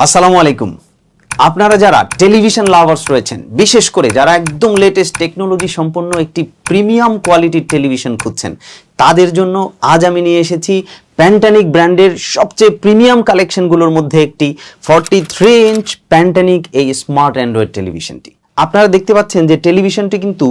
আসসালামু আলাইকুম। আপনারা যারা টেলিভিশন লাভার্স রয়েছেন, বিশেষ করে যারা একদম লেটেস্ট টেকনোলজি সম্পন্ন একটি প্রিমিয়াম কোয়ালিটির টেলিভিশন খুঁজছেন, তাদের জন্য আজ আমি নিয়ে এসেছি প্যান্টানিক ব্র্যান্ডের সবচেয়ে প্রিমিয়াম কালেকশনগুলোর মধ্যে একটি ফর্টি থ্রি ইঞ্চ প্যান্টানিক এই স্মার্ট অ্যান্ড্রয়েড টেলিভিশনটি আপনারা দেখতে পাচ্ছেন যে টেলিভিশনটি কিন্তু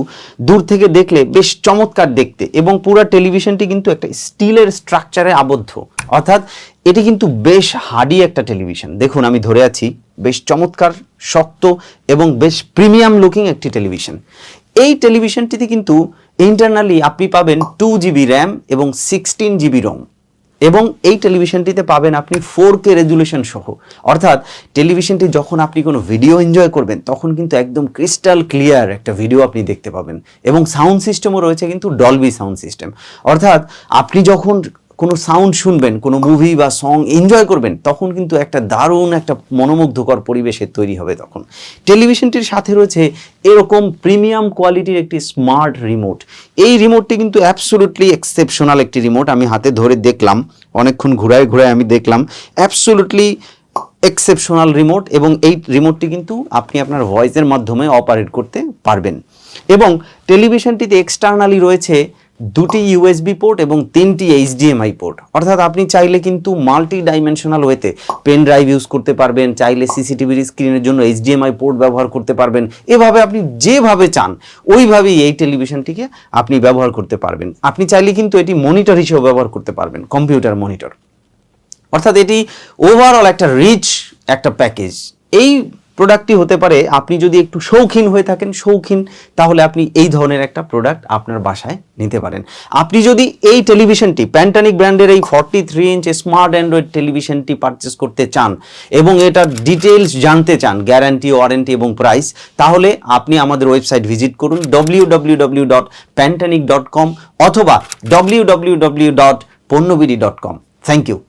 দূর থেকে দেখলে বেশ চমৎকার দেখতে এবং পুরো টেলিভিশনটি কিন্তু একটা স্টিলের স্ট্রাকচারে আবদ্ধ। অর্থাৎ এটি কিন্তু বেশ হার্ডি একটা টেলিভিশন। দেখুন, আমি ধরে আছি, বেশ চমৎকার, শক্ত এবং বেশ প্রিমিয়াম লুকিং একটি টেলিভিশন। এই টেলিভিশনটিতে কিন্তু ইন্টারনালি আপনি পাবেন টু জিবি র্যাম এবং সিক্সটিন জিবি রম এবং এই টেলিভিশনটিতে পাবেন আপনি ফোর কে রেজুলেশন সহ। অর্থাৎ টেলিভিশনটি যখন আপনি কোনো ভিডিও এনজয় করবেন, তখন কিন্তু একদম ক্রিস্টাল ক্লিয়ার একটা ভিডিও আপনি দেখতে পাবেন। এবং সাউন্ড সিস্টেমও রয়েছে কিন্তু ডলবি সাউন্ড সিস্টেম অর্থাৎ আপনি যখন কোনো সাউন্ড শুনবেন, কোনো মুভি বা সং এনজয় করবেন, তখন কিন্তু একটা দারুণ, একটা মনোমুগ্ধকর পরিবেশের তৈরি হবে তখন। টেলিভিশনটির সাথে রয়েছে এরকম প্রিমিয়াম কোয়ালিটির একটি স্মার্ট রিমোট এই রিমোটটি কিন্তু অ্যাবসোলুটলি এক্সেপশনাল একটি রিমোট আমি হাতে ধরে দেখলাম, অনেকক্ষণ ঘুরায় ঘুরায় আমি দেখলাম। অ্যাবসোলুটলি এক্সেপশনাল রিমোট এবং এই রিমোটটি কিন্তু আপনি আপনার ভয়েসের মাধ্যমে অপারেট করতে পারবেন। এবং টেলিভিশনটিতে এক্সটার্নালি রয়েছে দুটি ইউএসবি পোর্ট এবং তিনটি এইচডিএমআই পোর্ট অর্থাৎ আপনি চাইলে কিন্তু মাল্টি ডাইমেনশনাল ওয়েতে পেন ড্রাইভ ইউজ করতে পারবেন, চাইলে সিসিটিভির স্ক্রিনের জন্য এইচডিএমআই পোর্ট ব্যবহার করতে পারবেন। এভাবে আপনি যেভাবে চান, ওইভাবেই এই টেলিভিশনটিকে আপনি ব্যবহার করতে পারবেন। আপনি চাইলে কিন্তু এটি মনিটর হিসেবে ব্যবহার করতে পারবেন কম্পিউটার মনিটর অর্থাৎ এটি ওভারঅল একটা রিচ একটা প্যাকেজ এই প্রোডাক্টটি হতে পারে, আপনি যদি একটু শৌখিন হয়ে থাকেন, শৌখিন, তাহলে আপনি এই ধরনের একটা প্রোডাক্ট আপনার বাসায় নিতে পারেন। আপনি যদি এই টেলিভিশনটি প্যান্টানিক ব্র্যান্ডের এই forty three inch smart android টেলিভিশনটি purchase করতে চান এবং এটার ডিটেলস জানতে চান গ্যারান্টি ওয়ারেন্টি এবং প্রাইস তাহলে আপনি আমাদের ওয়েবসাইট ভিজিট করুন W W W dot Pantanic dot com অথবা W W W dot dot com thank you